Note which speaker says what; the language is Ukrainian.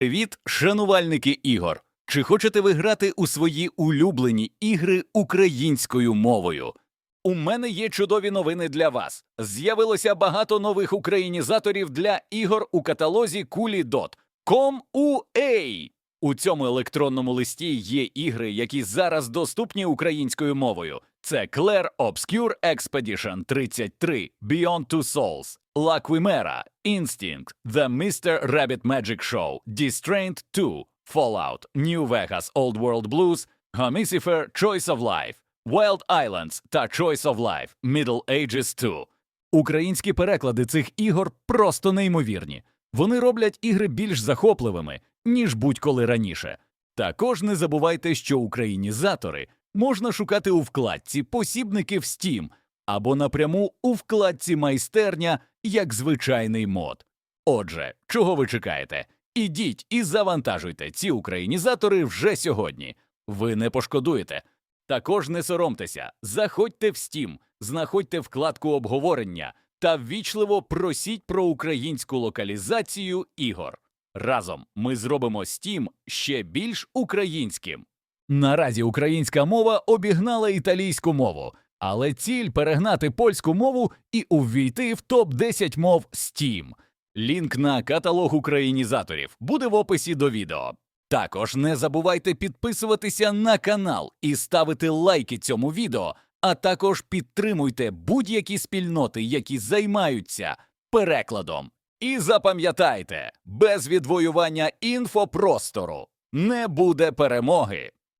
Speaker 1: Привіт, шанувальники ігор! Чи хочете ви грати у свої улюблені ігри українською мовою? У мене є чудові новини для вас. З'явилося багато нових українізаторів для ігор у каталозі Kuli.com.ua. У цьому електронному листі є ігри, які зараз доступні українською мовою. Це Clair Obscure Expedition 33, Beyond Two Souls, La Quimera, Instinct, The Mr. Rabbit Magic Show, Distrained 2, Fallout, New Vegas Old World Blues, Homicifer Choice of Life, Wild Islands та Choice of Life Middle Ages 2. Українські переклади цих ігор просто неймовірні. Вони роблять ігри більш захопливими, ніж будь-коли раніше. Також не забувайте, що українізатори можна шукати у вкладці Посібники в Steam або напряму у вкладці Майстерня як звичайний мод. Отже, чого ви чекаєте? Ідіть і завантажуйте ці українізатори вже сьогодні. Ви не пошкодуєте. Також не соромтеся, заходьте в Steam, знаходьте вкладку обговорення та ввічливо просіть про українську локалізацію ігор. Разом ми зробимо Steam ще більш українським. Наразі українська мова обігнала італійську мову, але ціль перегнати польську мову і увійти в топ 10 мов Steam. Лінк на каталог українізаторів буде в описі до відео. Також не забувайте підписуватися на канал і ставити лайки цьому відео, а також підтримуйте будь-які спільноти, які займаються перекладом. І запам'ятайте, без відвоювання інфопростору не буде перемоги.